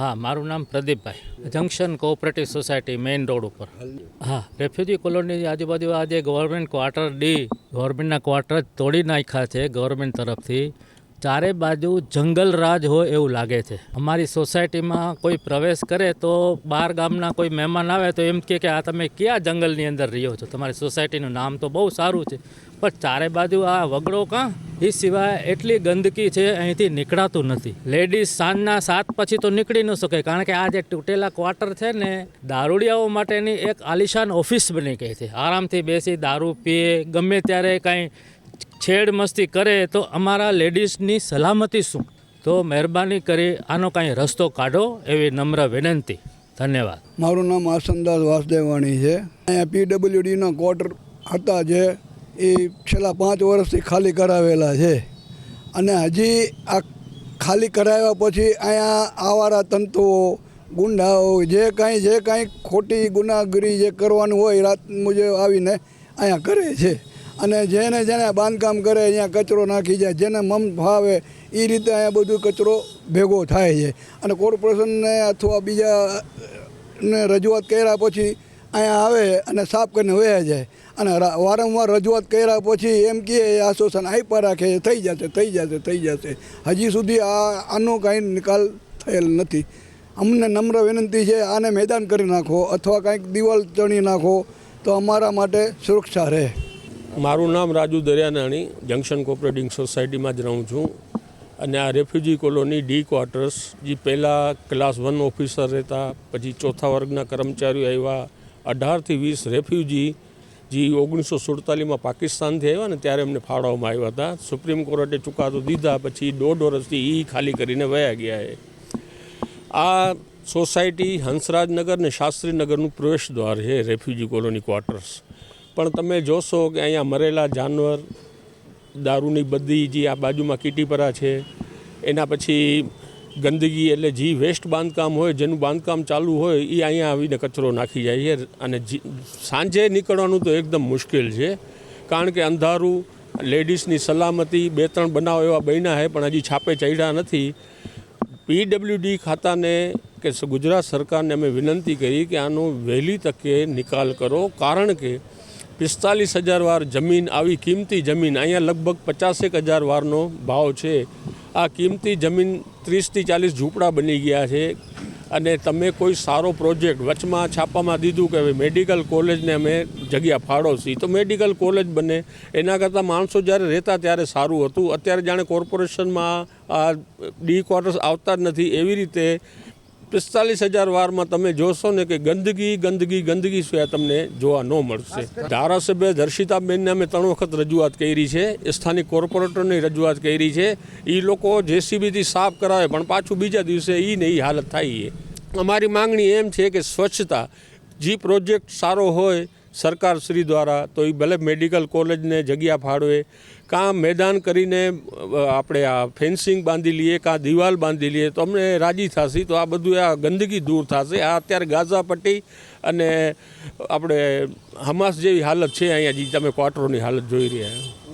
હા, મારું નામ પ્રદીપભાઈ. Junction cooperative society main road ઉપર. હા રેફ્યુજી કોલોની આજુબાજુ આજે ગવર્મેન્ટ ક્વાર્ટર ડી ગવર્મેન્ટના ક્વાર્ટર તોડી નાખ્યા છે ગવર્મેન્ટ તરફથી. ચારે બાજુ જંગલ રાજ હોય એવું લાગે છે. અમારી સોસાયટીમાં કોઈ પ્રવેશ કરે તો બાર ગામના કોઈ મહેમાન આવે તો એમ કે આ તમે કયા જંગલની અંદર રહ્યો છો? તમારી સોસાયટીનું નામ તો બહુ સારું છે. પણ ચારે બાજુ આ વગડો કાં? એ સિવાય એટલી ગંદકી છે, અહીંથી નીકળાતું નથી. લેડીઝ સાંજના સાત પછી તો નીકળી ન શકે, કારણ કે આ જે તૂટેલા ક્વાર્ટર છે ને, દારૂડિયાઓ માટેની એક આલિશાન ઓફિસ બની ગઈ છે. આરામથી બેસી દારૂ પીએ, ગમે ત્યારે કાંઈ છેડ મસ્તી કરે તો અમારા લેડીઝની સલામતી શું? તો મહેરબાની કરી આનો કાંઈ રસ્તો કાઢો એવી નમ્ર વિનંતી. ધન્યવાદ. મારું નામ આસનદાસ વાસદેવાણી છે. અહીંયા પીડબ્લ્યુડીના ક્વાર્ટર હતા જે એ છેલ્લા પાંચ વર્ષથી ખાલી કરાવેલા છે. અને હજી આ ખાલી કરાવ્યા પછી અહીંયા આવારા તંતુઓ, ગુંડાઓ, જે કાંઈ જે કાંઈ ખોટી ગુનાગરી જે કરવાનું હોય રાત મુજબ આવીને અહીંયા કરે છે. અને જેને જેને બાંધકામ કરે, અહીંયા કચરો નાખી જાય, જેને મમ ભાવે એ રીતે અહીંયા બધું કચરો ભેગો થાય છે. અને કોર્પોરેશનને અથવા બીજા ને રજૂઆત કર્યા પછી અહીંયા આવે અને સાફ કરીને વયા જાય. અને વારંવાર રજૂઆત કર્યા પછી એમ કહે આશ્વાસન આપ્યા રાખે થઈ જશે થઈ જશે થઈ જશે. હજી સુધી આ, આનો કાંઈ નિકાલ થયેલ નથી. અમને નમ્ર વિનંતી છે, આને મેદાન કરી નાખો, અથવા કાંઈક દિવાલ ચણી નાખો, તો અમારા માટે સુરક્ષા રહે. મારું નામ રાજુ દરિયાનાણી જંકશન કોઓપરેટિવ સોસાયટીમાં જ રહું છું. અને આ રેફ્યુજી કોલોની ડી ક્વાર્ટર્સ જે પહેલાં ક્લાસ વન ઓફિસર રહેતા, પછી ચોથા વર્ગના કર્મચારીઓ આવ્યા. અઢારથી વીસ રેફ્યુજી જે ઓગણીસો સુડતાલીસમાં પાકિસ્તાનથી આવ્યા ને ત્યારે એમને ફાળવવામાં આવ્યા હતા. સુપ્રીમ કોર્ટે ચુકાદો દીધા, પછી દોઢ વર્ષથી એ ખાલી કરીને વયા ગયા એ આ સોસાયટી હંસરાજનગર ને શાસ્ત્રીનગરનું પ્રવેશ દ્વાર છે રેફ્યુજી કોલોની ક્વાર્ટર્સ પણ તમે જોશો કે અહીંયા મરેલા જાનવર, દારૂની બધી જે આ બાજુમાં કીટીપરા છે, એના પછી ગંદકી એટલે જે વેસ્ટ બાંધકામ હોય, જેનું બાંધકામ ચાલુ હોય એ અહીંયા આવીને કચરો નાખી જાય છે. અને સાંજે નીકળવાનું તો એકદમ મુશ્કેલ છે. કારણ કે અંધારું, લેડીઝની સલામતી, બે ત્રણ બનાવ એવા બન્યા છે, પણ હજી છાપે ચડ્યા નથી. પીડબ્લ્યુડી ખાતાને કે ગુજરાત સરકારને અમે વિનંતી કરી કે આનો વહેલી તકે નિકાલ કરો. કારણ કે પિસ્તાલીસ હજાર વાર જમીન, આવી કિંમતી જમીન, અહીંયા લગભગ પચાસેક હજાર વારનો ભાવ છે. આ કિંમતી જમીન ત્રીસથી ચાલીસ ઝૂંપડા બની ગયા છે અને તમે કોઈ સારો પ્રોજેક્ટ વચમાં છાપામાં દીધું કે હવે મેડિકલ કોલેજને અમે જગ્યા ફાળવશી તો મેડિકલ કોલેજ બને. એના કરતાં માણસો જ્યારે રહેતા ત્યારે સારું હતું. અત્યારે જાણે કોર્પોરેશનમાં આ ડી ક્વાર્ટર્સ આવતા જ નથી. એવી રીતે પિસ્તાલીસ હજાર વારમાં તમે જોશો ને કે ગંદકી ગંદકી ગંદકી સિવાય તમને જોવા ન મળશે. ધારાસભ્ય દર્શિતાબેનને અમે ત્રણ વખત રજૂઆત કરી છે સ્થાનિક કોર્પોરેટરની રજૂઆત કરી છે. એ લોકો જેસીબીથી સાફ કરાવે, પણ પાછું બીજા દિવસે એ ને એ હાલત થાય છે. અમારી માંગણી એમ છે કે સ્વચ્છતા, જે પ્રોજેક્ટ સારો હોય સરકાર શ્રી દ્વારા, તો એ ભલે મેડિકલ કોલેજને જગ્યા ફાળવે, કાં મેદાન કરીને આપણે આ ફેન્સિંગ બાંધી લઈએ, કાં દિવાલ બાંધી લઈએ, તો અમને રાજી થશે, તો આ બધું આ ગંદકી દૂર થશે. આ અત્યારે ગાઝા પટ્ટી અને આપણે હમાસ જેવી હાલત છે અહીંયા જે, તમે ક્વાર્ટરોની હાલત જોઈ રહ્યા.